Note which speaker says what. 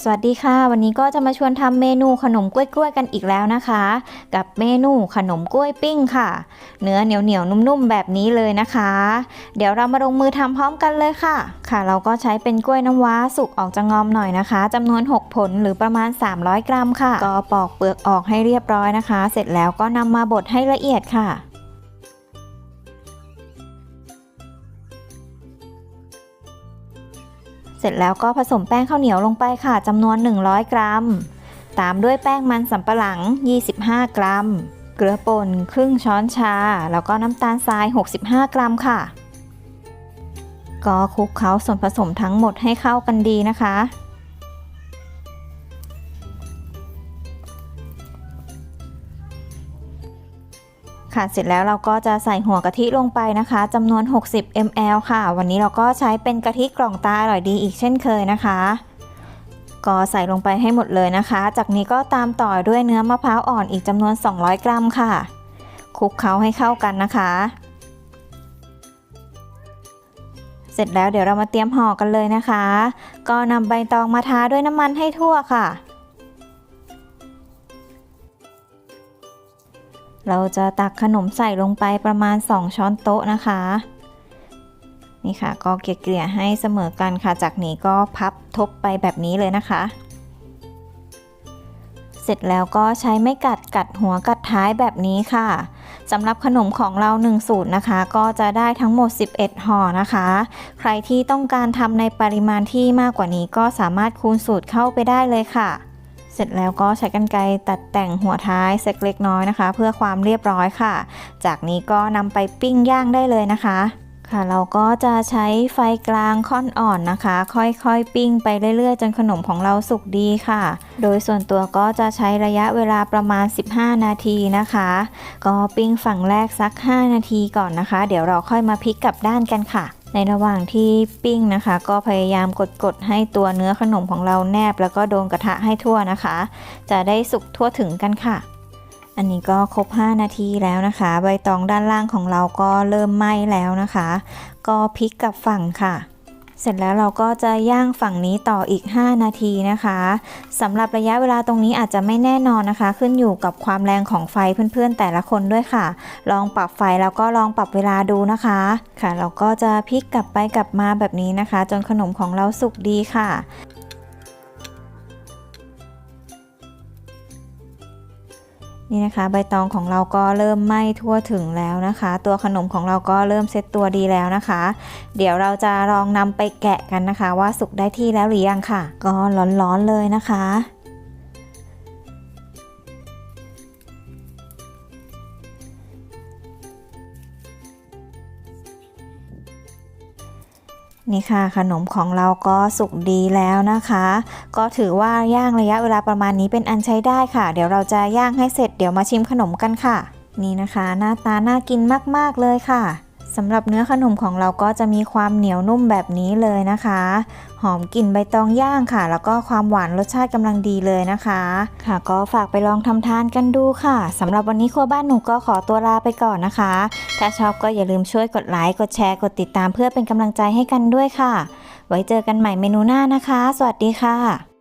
Speaker 1: สวัสดีค่ะ วันนี้ก็จะมาชวนทำเมนูขนมกล้วยๆกันอีกแล้วนะคะ กับเมนูขนมกล้วยปิ้งค่ะ เนื้อเหนียวเหนียวนุ่มๆแบบนี้เลยนะคะ เดี๋ยวเรามาลงมือทำพร้อมกันเลยค่ะ ค่ะ เราก็ใช้เป็นกล้วยน้ำว้าสุกออกจะงอมหน่อยนะคะจำนวน 6 ผลหรือประมาณ 300 กรัมค่ะ ก็ปอกเปลือกออกให้เรียบร้อยนะคะ เสร็จแล้วก็นำมาบดให้ละเอียดค่ะ เสร็จแล้วก็ผสมแป้งข้าวเหนียวลงไปค่ะจำนวน 100 กรัม ตามด้วยแป้งมันสำปะหลัง 25 กรัม เกลือป่นครึ่งช้อนชา แล้วก็น้ำตาลทราย 65 กรัมค่ะ ก็คลุกเคล้าส่วนผสมทั้งหมดให้เข้ากันดีนะคะ ค่ะเสร็จแล้วเราก็จะใส่หัวกะทิลงไปนะคะจำนวน 60 ml ค่ะ วันนี้เราก็ใช้เป็นกะทิกล่องตาอร่อยดีอีกเช่นเคยนะคะ ก็ใส่ลงไปให้หมดเลยนะคะ จากนี้ก็ตามต่อด้วยเนื้อมะพร้าวอ่อนอีกจำนวน 200 กรัมค่ะ คลุกเคล้าให้เข้ากันนะคะ เสร็จแล้วเดี๋ยวเรามาเตรียมห่อกันเลยนะคะ ก็นำใบตองมาทาด้วยน้ำมันให้ทั่วค่ะ เราจะตักขนมใส่ลงไปประมาณ 2 ช้อนโต๊ะนะคะ นี่ค่ะก็เกลี่ยให้เสมอกันค่ะ จากนี้ก็พับทบไปแบบนี้เลยนะคะ เสร็จแล้วก็ใช้ไม่กัดกัดหัวกัดท้ายแบบนี้ค่ะสำหรับขนมของเรา 1 สูตรนะคะ ก็จะได้ทั้งหมด 11 ห่อนะคะ ใครที่ต้องการทำในปริมาณที่มากกว่านี้ก็สามารถคูณสูตรเข้าไปได้เลยค่ะ เสร็จแล้วก็ใช้กรรไกรตัดแต่งหัวท้ายเซ็กเล็กน้อยนะคะ เพื่อความเรียบร้อยค่ะ จากนี้ก็นำไปปิ้งย่างได้เลยนะคะค่ะเราก็จะใช้ไฟกลางค่อนอ่อนนะคะ ค่อยๆ ปิ้งไปเรื่อยๆ จนขนมของเราสุกดีค่ะ โดยส่วนตัวก็จะใช้ระยะเวลาประมาณ 15 นาทีนะคะ ก็ปิ้งฝั่งแรกสัก 5 นาทีก่อนนะคะ เดี๋ยวเราค่อยมาพลิกกลับด้านกันค่ะ ในระหว่างที่ปิ้งนะคะ ก็พยายามกดๆให้ตัวเนื้อขนมของเราแนบ แล้วก็โดนกระทะให้ทั่วนะคะ จะได้สุกทั่วถึงกันค่ะ อันนี้ก็ครบ 5 นาทีแล้วนะคะ ใบตองด้านล่างของเราก็เริ่มไหม้แล้วนะคะ ก็พลิกกลับฝั่งค่ะ เสร็จแล้วเราก็จะย่างฝั่งนี้ต่ออีก 5 นาทีนะคะสำหรับระยะเวลาตรงนี้อาจจะไม่แน่นอนนะคะ ขึ้นอยู่กับความแรงของไฟเพื่อนๆ แต่ละคนด้วยค่ะ ลองปรับไฟแล้วก็ลองปรับเวลาดูนะคะค่ะ เราก็จะพลิกกลับไปกลับมาแบบนี้นะคะ จนขนมของเราสุกดีค่ะ นี่นะคะใบตองของเราก็เริ่มไหม้ทั่วถึงแล้วนะคะ ตัวขนมของเราก็เริ่มเซ็ตตัวดีแล้วนะคะ เดี๋ยวเราจะลองนำไปแกะกันนะคะ ว่าสุกได้ที่แล้วหรือยังค่ะ ก็ร้อนๆเลยนะคะ นี่ค่ะขนมของเราก็สุกดีแล้วนะคะ ก็ถือว่าย่างระยะเวลาประมาณนี้เป็นอันใช้ได้ค่ะ เดี๋ยวเราจะย่างให้เสร็จเดี๋ยวมาชิมขนมกันค่ะ นี่นะคะ หน้าตาน่ากินมากๆเลยค่ะ สำหรับเนื้อขนมของเราก็จะมีความเหนียวนุ่มแบบนี้เลยนะคะ หอมกลิ่นใบตองย่างค่ะ แล้วก็ความหวานรสชาติกำลังดีเลยนะคะ ค่ะ ก็ฝากไปลองทำทานกันดูค่ะสำหรับวันนี้ครัวบ้านหนูก็ขอตัวลาไปก่อนนะคะ ถ้าชอบก็อย่าลืมช่วยกดไลค์กดแชร์กดติดตามเพื่อเป็นกำลังใจให้กันด้วยค่ะ ไว้เจอกันใหม่เมนูหน้านะคะ สวัสดีค่ะ